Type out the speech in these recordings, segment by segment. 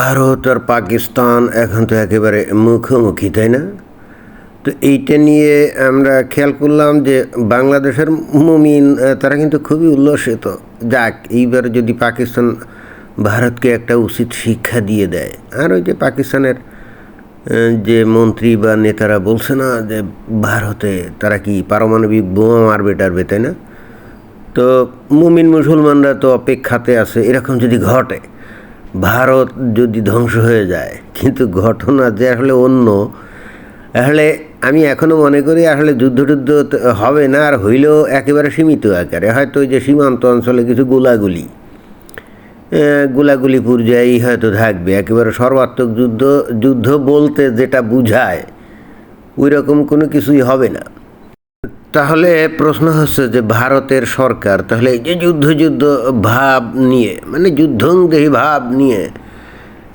ভারত আর পাকিস্তান এখন তো একেবারে মুখোমুখি, তাই না? তো এইটা নিয়ে আমরা খেয়াল করলাম যে বাংলাদেশের মুমিন তারা কিন্তু খুবই উল্লসিত। যাক, এইবার যদি পাকিস্তান ভারতকে একটা উচিত শিক্ষা দিয়ে দেয়। আর ওই যে পাকিস্তানের যে মন্ত্রী বা নেতারা বলছে না যে ভারতে তারা কি পারমাণবিক বোমা মারবে, টারবে, তাই না? তো মুমিন মুসলমানরা তো অপেক্ষাতে আছে, এরকম যদি ঘটে ভারত যদি ধ্বংস হয়ে যায়, কিন্তু ঘটনা যে আসলে অন্য, আসলে আমি এখনও মনে করি আসলে যুদ্ধ টুদ্ধ হবে না, আর হইলেও একেবারে সীমিত আকারে। হয়তো ওই যে সীমান্ত অঞ্চলে কিছু গোলাগুলি গোলাগুলি পর্যায়েই হয়তো থাকবে, একেবারে সর্বাত্মক যুদ্ধ যুদ্ধ বলতে যেটা বুঝায় ওই রকম কোনো কিছুই হবে না। তাহলে প্রশ্ন হচ্ছে যে ভারতের সরকার, তাহলে এই যে যুদ্ধ যুদ্ধ ভাব নিয়ে মানে যুদ্ধংদেহী ভাব নিয়ে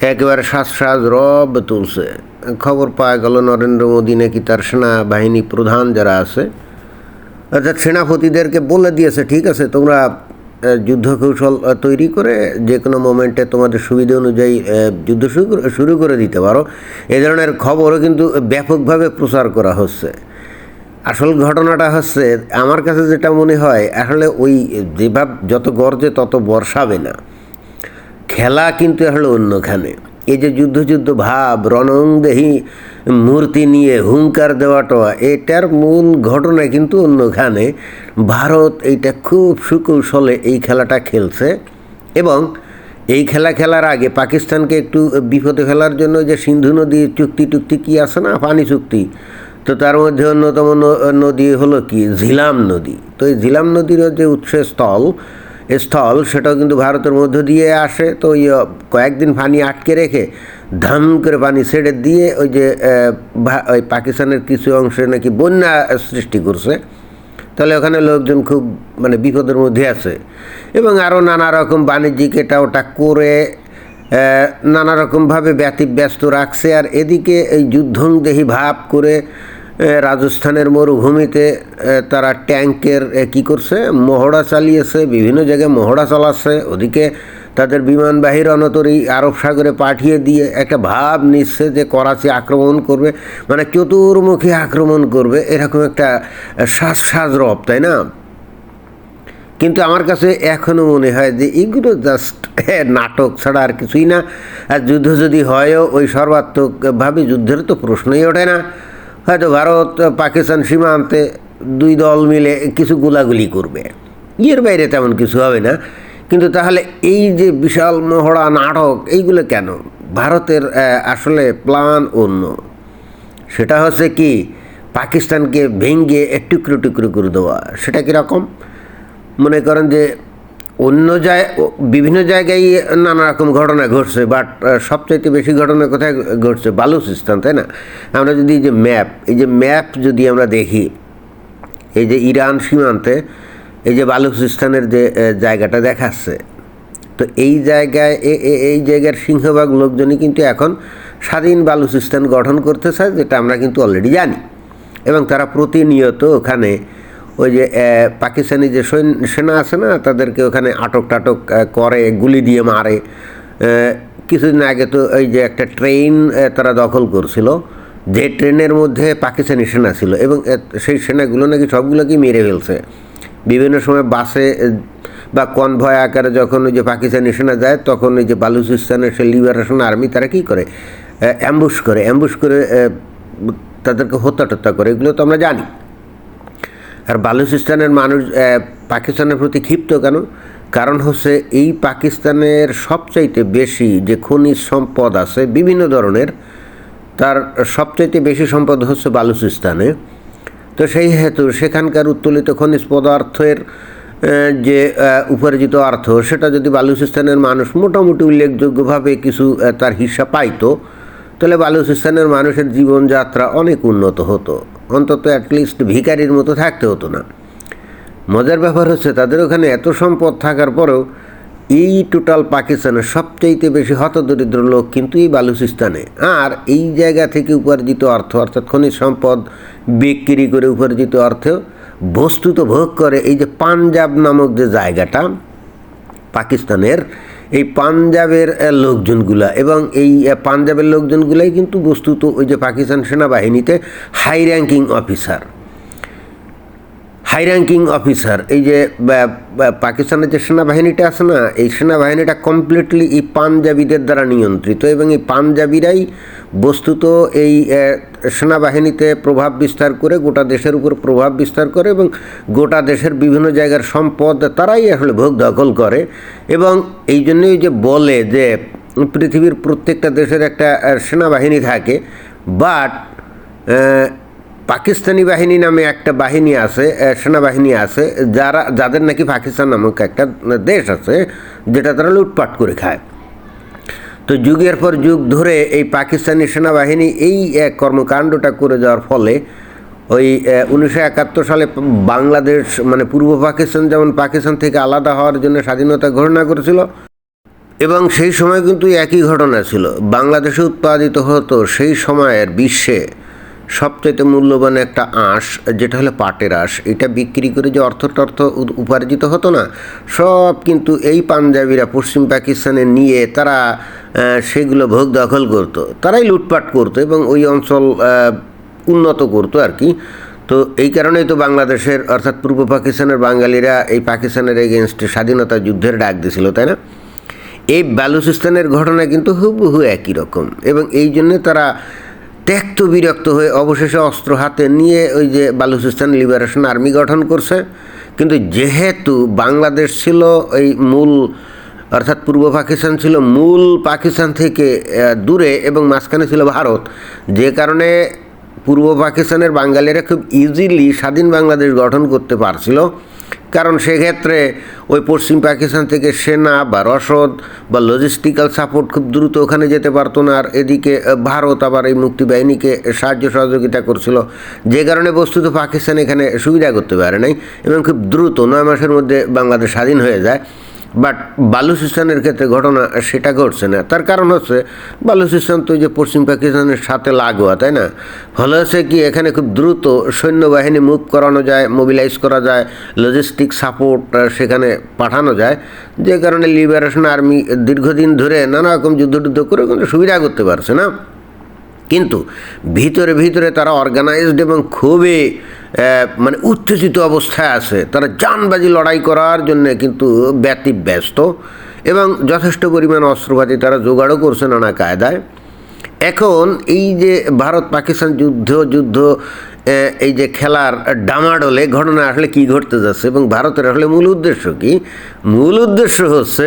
একেবারে শ্বাস শ্বাস রব তুলছে। খবর পাওয়া গেল নরেন্দ্র মোদী নাকি তার সেনাবাহিনী প্রধান যারা আছে, অর্থাৎ সেনাপতিদেরকে বলে দিয়েছে, ঠিক আছে, তোমরা যুদ্ধ কৌশল তৈরি করে যে কোনো মোমেন্টে তোমাদের সুবিধা অনুযায়ী যুদ্ধ শুরু করে- দিতে পারো। এই ধরনের খবরও কিন্তু ব্যাপকভাবে প্রচার করা হচ্ছে। আসল ঘটনাটা হচ্ছে, আমার কাছে যেটা মনে হয়, আসলে ওই যেভাব যত গর্জে তত বর্ষাবে না। খেলা কিন্তু আসলে অন্যখানে। এই যে যুদ্ধ যুদ্ধ ভাব রণংদেহী মূর্তি নিয়ে হুঙ্কার দেওয়াটা, এটার মূল ঘটনা কিন্তু অন্যখানে। ভারত এইটা খুব সুকৌশলে এই খেলাটা খেলছে এবং এই খেলা খেলার আগে পাকিস্তানকে একটু বিপদে ফেলার জন্য যে সিন্ধু নদী চুক্তি টুক্তি কী আছে না, পানি চুক্তি তো তার মধ্যে অন্যতম নদী হলো কি? ঝিলাম নদী। তো এই ঝিলাম নদীর যে উৎসস্থল স্থল সেটাও কিন্তু ভারতের মধ্য দিয়ে আসে। তো ওই কয়েকদিন পানি আটকে রেখে ধাম করে পানি ছেড়ে দিয়ে ওই যে ওই পাকিস্তানের কিছু অংশে নাকি বন্যা সৃষ্টি করছে। তাহলে ওখানে লোকজন খুব মানে বিপদের মধ্যে আছে। এবং আরও নানা রকম বাণিজ্যিক এটা ওটা করে নানা রকমভাবে ব্যতিব্যস্ত রাখছে। আর এদিকে এই যুদ্ধংদেহী ভাব করে রাজস্থানের মরুভূমিতে তারা ট্যাঙ্কের কি করছে? মহড়া চালিয়েছে, বিভিন্ন জায়গায় মহড়া চালাচ্ছে। ওদিকে তাদের বিমানবাহী রণতরী আরব সাগরে পাঠিয়ে দিয়ে একটা ভাব নিচ্ছে যে করাচি আক্রমণ করবে মানে চতুর্মুখী আক্রমণ করবে, এরকম একটা শ্বাস শ্বাস রব তাই না? কিন্তু আমার কাছে এখনও মনে হয় যে এগুলো জাস্ট নাটক ছাড়া আর কিছুই না। আর যুদ্ধ যদি হয়ও, ওই সর্বাত্মকভাবে যুদ্ধের তো প্রশ্নই ওঠে না। হয়তো ভারত, পাকিস্তান সীমান্তে দুই দল মিলে কিছু গোলাগুলি করবে। ইয়ের বাইরে তেমন কিছু হবে না। কিন্তু তাহলে এই যে বিশাল মহড়া নাটক, এইগুলো কেন? ভারতের আসলে প্ল্যান অন্য। সেটা হচ্ছে কি, পাকিস্তানকে ভেঙ্গে টুকরো টুকরো করে দেওয়া। সেটা কীরকম? মনে করেন যে অন্য জায় বিভিন্ন জায়গায় নানা রকম ঘটনা ঘটছে বাট সবচাইতে বেশি ঘটনা কোথায় ঘটছে, বালুচিস্তান, তাই না? আমরা যদি যে ম্যাপ এই যে ম্যাপ যদি আমরা দেখি, এই যে ইরান সীমান্তে এই যে বালুচিস্তানের যে জায়গাটা দেখাচ্ছে, তো এই জায়গায় এই জায়গার সিংহভাগ লোকজনই কিন্তু এখন স্বাধীন বালুচিস্তান গঠন করতে চায়, যেটা আমরা কিন্তু অলরেডি জানি, এবং তারা প্রতিনিয়ত ওখানে ওই যে পাকিস্তানি যে সৈন- আছে না, তাদেরকে ওখানে আটক টাটক করে, গুলি দিয়ে মারে। কিছুদিন আগে তো ওই যে একটা ট্রেন তারা দখল করছিল, যে ট্রেনের মধ্যে পাকিস্তানি সেনা ছিল এবং সেই সেনাগুলো নাকি সবগুলোকেই মেরে ফেলছে। বিভিন্ন সময় বাসে বা কনভয় আকারে যখন ওই যে পাকিস্তানি সেনা যায়, তখন ওই যে বালুচিস্তানের সে লিবারেশন আর্মি তারা কী করে? অ্যাম্বুশ করে অ্যাম্বুশ করে তাদেরকে হত্যা টত্যা করে। এগুলো তো আমরা জানি। আর বালুচিস্তানের মানুষ পাকিস্তানের প্রতি ক্ষিপ্ত কেন? কারণ হচ্ছে এই পাকিস্তানের সবচাইতে বেশি যে খনিজ সম্পদ আছে, বিভিন্ন ধরনের, তার সবচাইতে বেশি সম্পদ হচ্ছে বালুচিস্তানে। তো সেই হেতু সেখানকার উত্তোলিত খনিজ পদার্থের যে উপার্জিত অর্থ, সেটা যদি বালুচিস্তানের মানুষ মোটামুটি উল্লেখযোগ্যভাবে কিছু তার হিস্সা পাইতো, তাহলে বালুচিস্তানের মানুষের জীবনযাত্রা অনেক উন্নত হতো। অন্তত অ্যাটলিস্ট ভিখারির মতো থাকতে হতো না। মজার ব্যাপার হচ্ছে তাদের ওখানে এত সম্পদ থাকার পরেও এই টোটাল পাকিস্তানের সবচাইতে বেশি হতদরিদ্র লোক কিন্তু এই বালুচিস্তানে। আর এই জায়গা থেকে উপার্জিত অর্থ, অর্থাৎ খনিজ সম্পদ বিক্রি করে উপার্জিত অর্থ বস্তুত ভোগ করে এই যে পাঞ্জাব নামক যে জায়গাটা, পাকিস্তানের এই পাঞ্জাবের লোকজনগুলা এবং এই পাঞ্জাবের লোকজনগুলাই কিন্তু বস্তুত ওই যে পাকিস্তান সেনাবাহিনীতে high ranking officer high ranking officer এই যে পাকিস্তানের যে সেনাবাহিনীটা আছে না, এই সেনাবাহিনীটা কমপ্লিটলি এই পাঞ্জাবিদের দ্বারা নিয়ন্ত্রিত এবং এই পাঞ্জাবিরাই বস্তুত এই সেনাবাহিনীতে প্রভাব বিস্তার করে গোটা দেশের উপর প্রভাব বিস্তার করে এবং গোটা দেশের বিভিন্ন জায়গার সম্পদ তারাই আসলে ভোগ দখল করে এবং এই জন্যই যে বলে যে পৃথিবীর প্রত্যেকটা দেশের একটা সেনাবাহিনী থাকে বাট পাকিস্তানি বাহিনী নামে একটা বাহিনী আছে সেনাবাহিনী আছে, যারা, যাদের নাকি পাকিস্তান নামক একটা দেশ আছে, যেটা তারা লুটপাট করে খায়। তো যুগের পর যুগ ধরে এই পাকিস্তানি সেনাবাহিনী এই এক কর্মকাণ্ডটা করে যাওয়ার ফলে ওই উনিশশো একাত্তর সালে বাংলাদেশ মানে পূর্ব পাকিস্তান যেমন পাকিস্তান থেকে আলাদা হওয়ার জন্য স্বাধীনতা ঘোষণা করেছিল এবং সেই সময় কিন্তু একই ঘটনা ছিল। বাংলাদেশে উৎপাদিত হতো সেই সময়ের বিশ্বে সবচেয়ে মূল্যবান একটা আঁশ, যেটা হলো পাটের আঁশ। এটা বিক্রি করে যে অর্থ টর্থ উপার্জিত হতো না, সব কিন্তু এই পাঞ্জাবিরা পশ্চিম পাকিস্তানে নিয়ে তারা সেগুলো ভোগ দখল করতো। তারাই লুটপাট করতো এবং ওই অঞ্চল উন্নত করতো আর কি। তো এই কারণেই তো বাংলাদেশের, অর্থাৎ পূর্ব পাকিস্তানের বাঙালিরা এই পাকিস্তানের এগেনস্টে স্বাধীনতা যুদ্ধের ডাক দিছিল, তাই না? এই বালুচিস্তানের ঘটনা কিন্তু হুবহু একই রকম এবং এই জন্যে তারা ত্যক্ত বিরক্ত হয়ে অবশেষে অস্ত্র হাতে নিয়ে ওই যে বালুচিস্তান লিবারেশন আর্মি গঠন করছে। কিন্তু যেহেতু বাংলাদেশ ছিল এই মূল, অর্থাৎ পূর্ব পাকিস্তান ছিল মূল পাকিস্তান থেকে দূরে এবং মাঝখানে ছিল ভারত, যে কারণে পূর্ব পাকিস্তানের বাঙালিরা খুব ইজিলি স্বাধীন বাংলাদেশ গঠন করতে পারছিল। কারণ সেক্ষেত্রে ওই পশ্চিম পাকিস্তান থেকে সেনা বা রসদ বা লজিস্টিক্যাল সাপোর্ট খুব দ্রুত ওখানে যেতে পারতো না। আর এদিকে ভারত আবার এই মুক্তি বাহিনীকে সাহায্য সহযোগিতা করছিল। যে কারণে বস্তুত পাকিস্তান এখানে সুবিধা করতে পারে নাই এবং খুব দ্রুত নয় মাসের মধ্যে বাংলাদেশ স্বাধীন হয়ে যায়। বাট বালুচিস্তানের ক্ষেত্রে ঘটনা সেটা ঘটছে না। তার কারণ হচ্ছে বালুচিস্তান তো যে পশ্চিম পাকিস্তানের সাথে লাগোয়া, তাই না? ফলে হচ্ছে কি, এখানে খুব দ্রুত সৈন্যবাহিনী মুভ করানো যায় মোবিলাইজ করা যায় লজিস্টিক সাপোর্ট সেখানে পাঠানো যায়। যে কারণে লিবারেশন আর্মি দীর্ঘদিন ধরে নানা রকম যুদ্ধ করে কিন্তু সুবিধা করতে পারছে না। কিন্তু ভিতরে ভিতরে তারা অর্গানাইজড এবং খুবই মানে উত্তেজিত অবস্থায় আছে। তারা জানবাজি লড়াই করার জন্য কিন্তু ব্যতিব্যস্ত এবং যথেষ্ট পরিমাণ অস্ত্রপাতি তারা জোগাড়ও করছে নানা কায়দায়। এখন এই যে ভারত পাকিস্তান যুদ্ধ যুদ্ধ এই যে খেলার ডামাডোলে ঘটনা আসলে কি ঘটতে যাচ্ছে এবং ভারতের আসলে মূল উদ্দেশ্য কি? মূল উদ্দেশ্য হচ্ছে,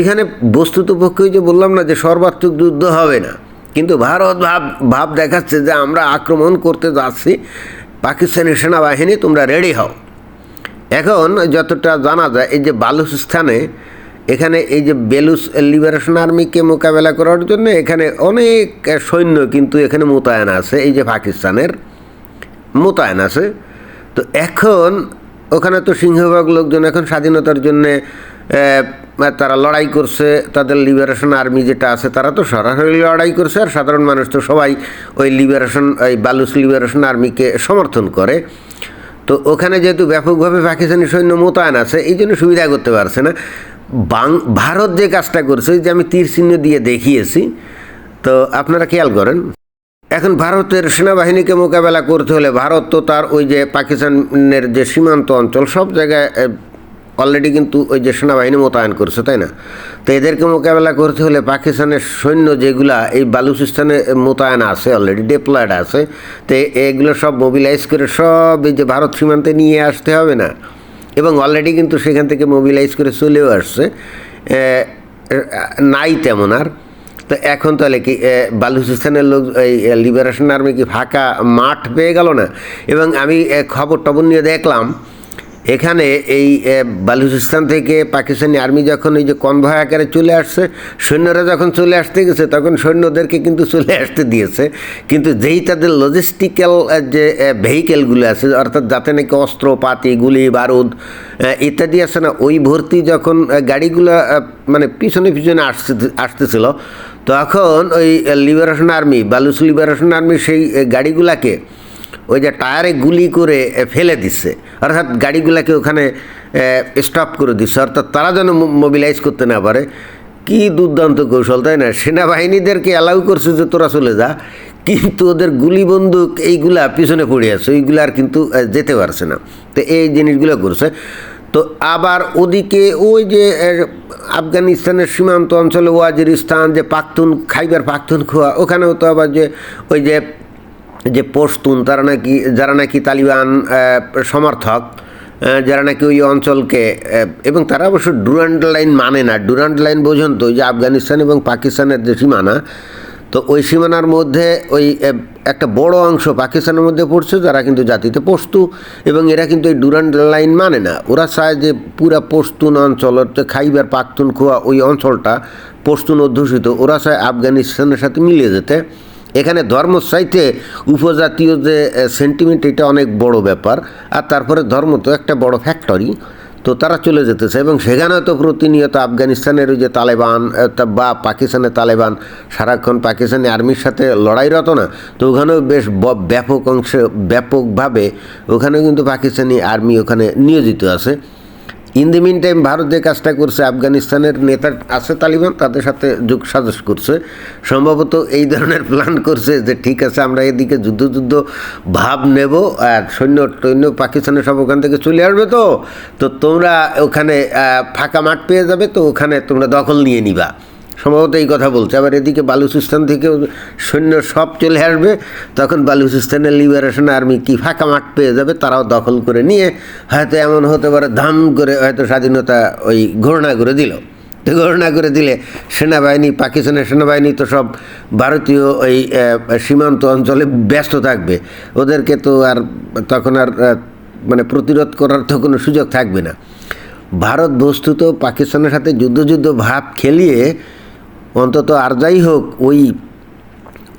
এখানে বস্তুত পক্ষে যে বললাম না যে সর্বাত্মক যুদ্ধ হবে না। কিন্তু ভারত ভাব ভাব দেখাচ্ছে যে আমরা আক্রমণ করতে যাচ্ছি পাকিস্তানি সেনাবাহিনী, তোমরা রেডি হও। এখন যতটা জানা যায়, এই যে বালুচিস্তানে, এখানে এই যে বেলুস লিবারেশন আর্মিকে মোকাবেলা করার জন্য এখানে অনেক সৈন্য কিন্তু এখানে মোতায়েন আছে, এই যে পাকিস্তানের মোতায়েন আছে। তো এখন ওখানে তো সিংহভাগ লোকজন এখন স্বাধীনতার জন্যে তারা লড়াই করছে, তাদের লিবারেশন আর্মি যেটা আছে, তারা তো সরাসরি লড়াই করছে, আর সাধারণ মানুষ তো সবাই ওই লিবারেশন ওই বালুস লিবারেশন আর্মিকে সমর্থন করে। তো ওখানে যেহেতু ব্যাপকভাবে পাকিস্তানি সৈন্য মোতায়েন আছে, এই জন্য সুবিধা করতে পারছে না। বাং, ভারত যে কাজটা করছে যে আমি তীর চিহ্ন দিয়ে দেখিয়েছি, তো আপনারা খেয়াল করেন, এখন ভারতের সেনাবাহিনীকে মোকাবেলা করতে হলে ভারত তো তার ওই যে পাকিস্তানের যে সীমান্ত অঞ্চল, সব জায়গায় অলরেডি কিন্তু ওই যে সেনাবাহিনী মোতায়েন করছে, তাই না? তো এদেরকে মোকাবেলা করতে হলে পাকিস্তানের সৈন্য যেগুলা এই বালুচিস্তানে মোতায়েন আছে, অলরেডি ডেপ্লয়েড আছে, তো এগুলো সব মোবিলাইজ করে সব এই যে ভারত সীমান্তে নিয়ে আসতে হবে না? এবং অলরেডি কিন্তু সেখান থেকে মোবিলাইজ করে চলেও আসছে নাই তেমন আর। তো এখন তাহলে কি বালুচিস্তানের লোক এই লিবারেশন আর্মি কি ফাঁকা মাঠ পেয়ে গেল না? এবং আমি খবর টবর নিয়ে দেখলাম এখানে এই বালুচিস্তান থেকে পাকিস্তানি আর্মি যখন এই যে কনভয় আকারে চলে আসছে, সৈন্যরা যখন চলে আসতে গেছে, তখন সৈন্যদেরকে কিন্তু চলে আসতে দিয়েছে। কিন্তু যেই তাদের লজিস্টিক্যাল যে ভেহিকেলগুলো আছে, অর্থাৎ যাতে নাকি অস্ত্র পাতি গুলি, বারুদ ইত্যাদি আছে না, ওই ভর্তি যখন গাড়িগুলো মানে পিছনে পিছনে আসতে আসতেছিল, তখন ওই liberation army Baloch liberation army সেই গাড়িগুলাকে ওই যে টায়ারে গুলি করে ফেলে দিচ্ছে অর্থাৎ গাড়িগুলাকে ওখানে স্টপ করে দিচ্ছে অর্থাৎ তারা যেন মোবিলাইজ করতে না পারে। কি দুর্দান্ত কৌশল, তাই না? সেনাবাহিনীদেরকে অ্যালাউ করছে যে তোরা চলে যা। কিন্তু ওদের গুলি বন্দুক এইগুলা পিছনে পড়ে আছে। ওইগুলা আর কিন্তু যেতে পারছে না। তো এই জিনিসগুলো করছে। তো আবার ওদিকে ওই যে আফগানিস্তানের সীমান্ত অঞ্চলে ওয়াজিরিস্তান যে পাখতুন, খাইবার পাখতুন খোয়া ওখানেও তো আবার যে ওই যে যে পশতুন, তারা নাকি, যারা নাকি তালিবান সমর্থক যারা নাকি ওই অঞ্চলকে এবং তারা অবশ্য ডুরান্ড লাইন মানে না। ডুরান্ড লাইন বোঝেন তো ওই যে আফগানিস্তান এবং পাকিস্তানের যে সীমানা, তো ওই সীমানার মধ্যে ওই একটা বড় অংশ পাকিস্তানের মধ্যে পড়ছে, যারা কিন্তু জাতিতে পশতু, এবং এরা কিন্তু এই ডুরান্ড লাইন মানে না। ওরা চায় যে পুরা পশতুন অঞ্চল খাইবার পাখতুনখোয়া ওই অঞ্চলটা পশতুন অধ্যুষিত ওরা চায় আফগানিস্তানের সাথে মিলিয়ে যেতে। এখানে ধর্ম চাইতে উপজাতীয় যে সেন্টিমেন্ট এটা অনেক বড় ব্যাপার। আর তারপরে ধর্ম তো একটা বড় ফ্যাক্টরি তো তারা চলে যেতেছে। এবং সেখানেও তো প্রতিনিয়ত আফগানিস্তানের ওই যে তালেবান বা পাকিস্তানের তালেবান, সারাক্ষণ পাকিস্তানি আর্মির সাথে লড়াইরত না, তো ওখানেও বেশ ব্যাপক অংশে, ব্যাপকভাবে ওখানেও কিন্তু পাকিস্তানি আর্মি ওখানে নিয়োজিত আছে। In the mean time Bharat যে কাজটা করছে, আফগানিস্তানের নেতা আছে তালিবান, তাদের সাথে যোগ সাজস করছে। সম্ভবত এই ধরনের প্ল্যান করছে যে, ঠিক আছে, আমরা এদিকে যুদ্ধ যুদ্ধ ভাব নেব আর সৈন্য টৈন্য পাকিস্তানের সব ওখান থেকে চলে আসবে তো। তো তোমরা ওখানে ফাঁকা মাঠ পেয়ে যাবে, তো ওখানে তোমরা দখল নিয়ে নিবা। সম্ভবত এই কথা বলছে। আবার এদিকে বালুচিস্তান থেকেও সৈন্য সব চলে আসবে, তখন বালুচিস্তানের লিবারেশন আর্মি কি ফাঁকা মাঠ পেয়ে যাবে তারাও দখল করে নিয়ে হয়তো এমন হতে পারে ধাম করে হয়তো স্বাধীনতা ওই ঘোষণা করে দিল। তো ঘোষণা করে দিলে সেনাবাহিনী, পাকিস্তানের সেনাবাহিনী তো সব ভারতীয় ওই সীমান্ত অঞ্চলে ব্যস্ত থাকবে। ওদেরকে তো আর তখন আর মানে প্রতিরোধ করার তো কোনো সুযোগ থাকবে না। ভারত বস্তুত পাকিস্তানের সাথে যুদ্ধ যুদ্ধ ভাব খেলিয়ে অন্তত আর যাই হোক, ওই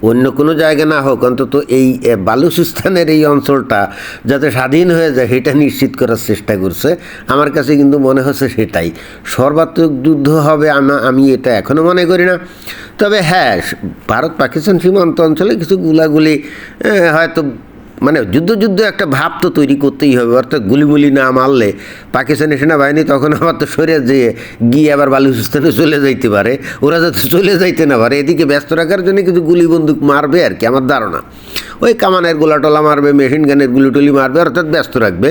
অন্য কোনো জায়গা না হোক, অন্তত এই বালুচিস্তানের এই অঞ্চলটা যাতে স্বাধীন হয়ে যায়, সেটা নিশ্চিত করার চেষ্টা করছে। আমার কাছে কিন্তু মনে হচ্ছে সেটাই। সর্বাত্মক যুদ্ধ হবে আমি এটা এখনও মনে করি না। তবে হ্যাঁ ভারত পাকিস্তান সীমান্ত অঞ্চলে কিছু গুলাগুলি হয়তো মানে যুদ্ধ যুদ্ধ একটা ভাব তো তৈরি করতেই হবে, অর্থাৎ গুলিগুলি না মারলে পাকিস্তানি সেনাবাহিনী তখন আবার তো সরে যেয়ে গিয়ে আবার বালুচিস্তানে চলে যাইতে পারে, ওরা যাতে চলে যাইতে না পারে, এদিকে ব্যস্ত রাখার জন্য কিছু গুলি বন্দুক মারবে আর কি, আমার ধারণা। ওই কামানের গোলাটলা মারবে, মেশিন গানের গুলি টুলি মারবে, অর্থাৎ ব্যস্ত রাখবে।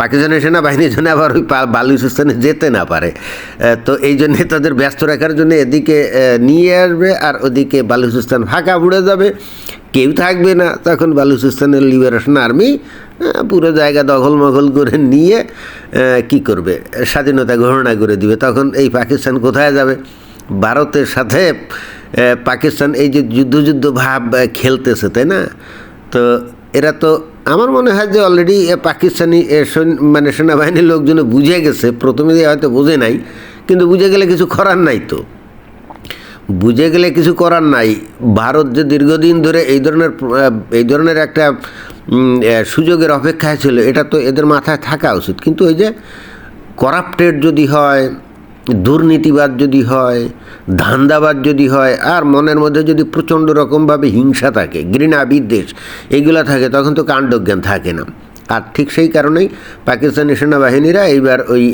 পাকিস্তানের সেনাবাহিনী যেন আবার ওই বালুচিস্তানে যেতে না পারে। তো এই জন্যে তাদের ব্যস্ত রাখার জন্য এদিকে নিয়ে আসবে, আর ওদিকে বালুচিস্তান ফাঁকা উড়ে যাবে। কেউ থাকবে না। তখন বালুচিস্তানের লিবারেশন আর্মি পুরো জায়গা দখল মখল করে নিয়ে কি করবে? স্বাধীনতা ঘোষণা করে দিবে। তখন এই পাকিস্তান কোথায় যাবে? ভারতের সাথে পাকিস্তান এই যে যুদ্ধ যুদ্ধ ভাব খেলতেছে, তাই না? তো এরা তো, আমার মনে হয় যে অলরেডি পাকিস্তানি মানে সেনাবাহিনীর লোকজন বুঝে গেছে। প্রথমে হয়তো বোঝে নাই, কিন্তু বুঝে গেলে কিছু করার নাই তো। বুঝে গেলে কিছু করার নাই। ভারত যে দীর্ঘদিন ধরে এই ধরনের এই ধরনের একটা সুযোগের অপেক্ষায় ছিল, এটা তো এদের মাথায় থাকা উচিত। কিন্তু ওই যে করাপ্টেড যদি হয়, দুর্নীতিবাদ যদি হয়, ধান্দাবাদ যদি হয়, আর মনের মধ্যে যদি প্রচণ্ড রকমভাবে হিংসা থাকে, ঘৃণা, বিদ্বেষ এইগুলো থাকে, তখন তো কাণ্ডজ্ঞান থাকে না। আর ঠিক সেই কারণেই পাকিস্তানি সেনাবাহিনীরা এইবার ওই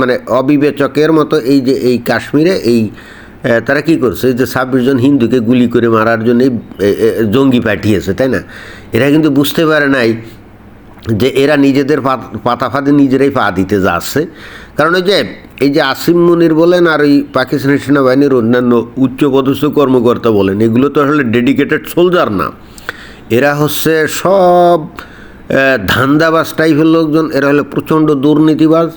মানে অবিবেচকের মতো এই যে এই কাশ্মীরে এই তারা কি করছে? যে ছাব্বিশ জন হিন্দুকে গুলি করে মারার জন্য জঙ্গি পাঠিয়েছে, তাই না? এরা কিন্তু বুঝতে পারে নাই যে এরা নিজেদের পাতা ফাঁদে নিজেরাই পা দিতে যাচ্ছে। কারণ ওই যে, এই যে আসিম মুনির বলেন আর ওই পাকিস্তানি সেনাবাহিনীর অন্যান্য উচ্চপদস্থ কর্মকর্তা বলেন, এগুলো তো আসলে ডেডিকেটেড সোলজার না। এরা হচ্ছে সব ধান্দাবাজ টাইপের লোকজন, এরা হলো প্রচণ্ড দুর্নীতিবাজ।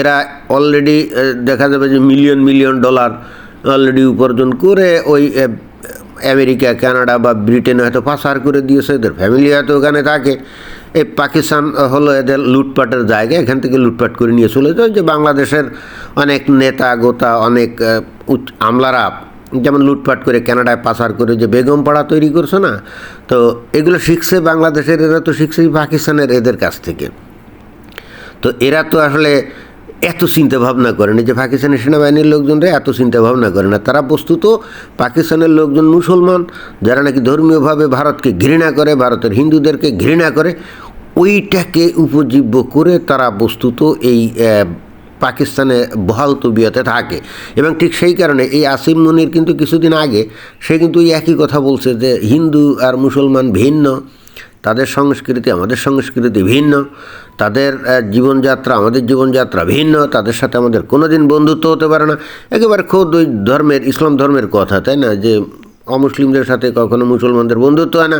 এরা অলরেডি দেখা যাবে যে মিলিয়ন মিলিয়ন ডলার অলরেডি উপার্জন করে ওই আমেরিকা, কানাডা বা ব্রিটেনে হয়তো পাচার করে দিয়েছে, এদের ফ্যামিলি হয়তো ওখানে থাকে। এই পাকিস্তান হলো এদের লুটপাটের জায়গা, এখান থেকে লুটপাট করে নিয়ে চলে যায়। যে বাংলাদেশের অনেক নেতা, গোতা, অনেক আমলারা যেমন লুটপাট করে কানাডায় পাচার করে যে বেগম পাড়া তৈরি করছে না, তো এগুলো শিখছে বাংলাদেশের, এরা তো শিখছেই পাকিস্তানের এদের কাছ থেকে। তো এরা তো আসলে এত চিন্তা ভাবনা করে না যে পাকিস্তানের সেনাবাহিনীর লোকজনরা এত চিন্তা ভাবনা করে না। তারা বস্তুত পাকিস্তানের লোকজন মুসলমান, যারা নাকি ধর্মীয়ভাবে ভারতকে ঘৃণা করে, ভারতের হিন্দুদেরকে ঘৃণা করে, ওইটাকে উপজীব্য করে তারা বস্তুত এই পাকিস্তানে বহাল তবিয়তে থাকে। এবং ঠিক সেই কারণে এই আসিম মুনির কিন্তু কিছুদিন আগে সে কিন্তু এই একই কথা বলছে যে হিন্দু আর মুসলমান ভিন্ন। তাদের সংস্কৃতি আমাদের সংস্কৃতি ভিন্ন, তাদের জীবনযাত্রা আমাদের জীবনযাত্রা ভিন্ন, তাদের সাথে আমাদের কোনো দিন বন্ধুত্ব হতে পারে না। একেবারে খুব ওই ধর্মের, ইসলাম ধর্মের কথা, তাই না? যে অমুসলিমদের সাথে কখনো মুসলমানদের বন্ধুত্ব হয় না।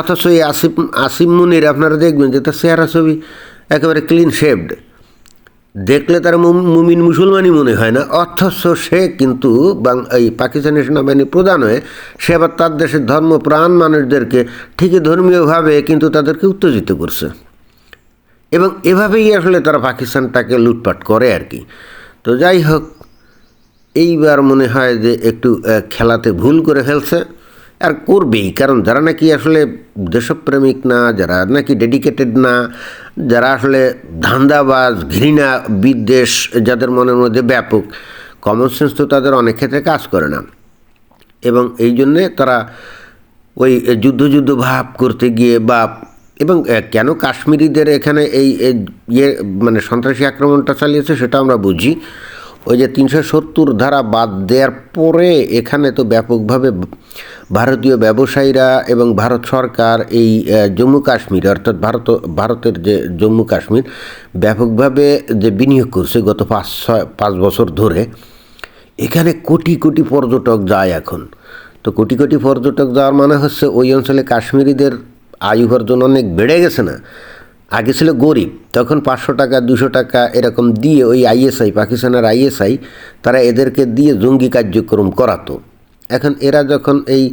অথচ এই আসিফ আসিম মুনির আপনারা দেখবেন যে তার চেহারা ছবি একেবারে ক্লিন শেভড দেখলে তার মুমিন মুসলমানই মনে হয় না। অথচ সে কিন্তু এই পাকিস্তানি সেনাবাহিনীর প্রধান হয়ে সে আবার তার দেশের ধর্মপ্রাণ মানুষদেরকে ঠিকই ধর্মীয়ভাবে কিন্তু তাদেরকে উত্তেজিত করছে। এবং এভাবেই আসলে তারা পাকিস্তানটাকে লুটপাট করে আর কি। তো যাই হোক, এইবার মনে হয় যে একটু খেলাতে ভুল করে ফেলছে। আর করবেই, কারণ যারা নাকি আসলে দেশপ্রেমিক না, যারা নাকি ডেডিকেটেড না, যারা আসলে ধান্দাবাজ, ঘৃণা বিদ্বেষ, যাদের মনের মধ্যে ব্যাপক কমন সেন্স তো তাদের অনেক ক্ষেত্রে কাজ করে না। এবং এই জন্যে তারা ওই যুদ্ধ যুদ্ধ ভাব করতে গিয়ে বা, এবং কেন কাশ্মীরিদের এখানে এই ইয়ে মানে সন্ত্রাসী আক্রমণটা চালিয়েছে সেটা আমরা বুঝি। ওই যে তিনশো সত্তর ধারা বাদ দেওয়ার পরে এখানে তো ব্যাপকভাবে ভারতীয় ব্যবসায়ীরা এবং ভারত সরকার এই জম্মু কাশ্মীর, অর্থাৎ ভারত, ভারতের যে জম্মু কাশ্মীর, ব্যাপকভাবে যে বিনিয়োগ করছে গত পাঁচ ছয়, পাঁচ বছর ধরে, এখানে কোটি কোটি পর্যটক যায় এখন। তো কোটি কোটি পর্যটক যাওয়ার মানে হচ্ছে ওই অঞ্চলে কাশ্মীরিদের আয়ু অর্জন অনেক বেড়ে গেছে না। আগে ছিল গরিব, তখন পাঁচশো টাকা, দুশো টাকা এরকম দিয়ে ওই আইএসআই, পাকিস্তানের আইএসআই, তারা এদেরকে দিয়ে জঙ্গি কার্যক্রম করাতো। এখন এরা যখন এই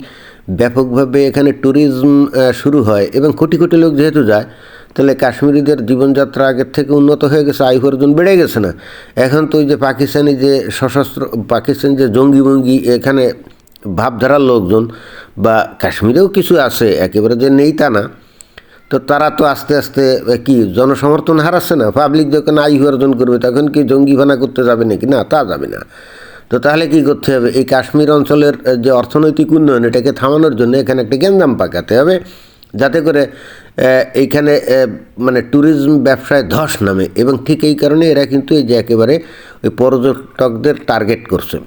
ব্যাপকভাবে এখানে ট্যুরিজম শুরু হয় এবং কোটি কোটি লোক যেহেতু যায়, তাহলে কাশ্মীরিদের জীবনযাত্রা আগের থেকে উন্নত হয়ে গেছে, আয়ু অর্জন বেড়ে গেছে না। এখন তো ওই যে পাকিস্তানি যে সশস্ত্র, পাকিস্তানি যে জঙ্গি বঙ্গি এখানে ভাবধারার লোকজন বা কাশ্মীরেও কিছু আছে, একেবারে যে নেই তা না। তো তারা তো আস্তে আস্তে কি, জনসমর্থন হারাচ্ছে না? পাবলিক যখন আয়ু অর্জন করবে, তখন কি জঙ্গি ভানা করতে যাবে নাকি? না, তা যাবে না। তো তাহলে কি করতে হবে? এই কাশ্মীর অঞ্চলের যে অর্থনৈতিক উন্নয়ন, এটাকে থামানোর জন্য এখানে একটা গ্যাঞ্জাম পাকাতে হবে। যাতে করে এইখানে মানে ট্যুরিজম ব্যবসায় ধস নামে। এবং ঠিক এই কারণে এরা কিন্তু এই যে একেবারে ওই পর্যটকদের টার্গেট করছে।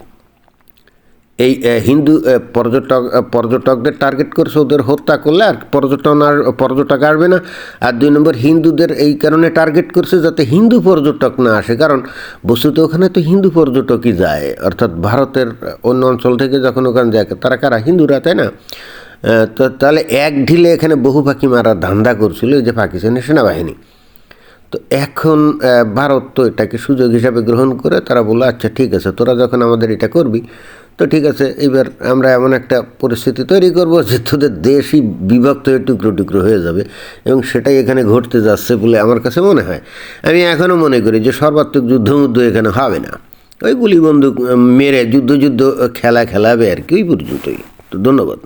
এই হিন্দু পর্যটক পর্যটকদের টার্গেট করছে ওদের হত্যা করলে আর পর্যটন আর পর্যটক আসবে না। আর দুই নম্বর, হিন্দুদের এই কারণে টার্গেট করছে যাতে হিন্দু পর্যটক না আসে। কারণ বস্তুত ওখানে তো হিন্দু পর্যটকই যায়। অর্থাৎ ভারতের অন্য অঞ্চল থেকে যখন ওখানে যায়, তারা কারা? হিন্দুরা, তাই না? তো তাহলে এক ঢিলে এখানে বহু পাখি মারা ধান্দা করছিল এই যে পাকিস্তানের সেনাবাহিনী। তো এখন ভারত তো এটাকে সুযোগ হিসাবে গ্রহণ করে তারা বলল আচ্ছা ঠিক আছে, তোরা যখন আমাদের এটা করবি তো ঠিক আছে, এবার আমরা এমন একটা পরিস্থিতি তৈরি করব যে তোদের দেশই বিভক্ত হয়ে টুকরো টুকরো হয়ে যাবে এবং সেটাই এখানে ঘটতে যাচ্ছে বলে আমার কাছে মনে হয়। আমি এখনও মনে করি যে সর্বাত্মক যুদ্ধমুদ্ধ এখানে হবে না। ওই গুলি বন্দুক মেরে যুদ্ধ যুদ্ধ খেলা খেলাবে আর কি, ওই পর্যন্তই। তো ধন্যবাদ।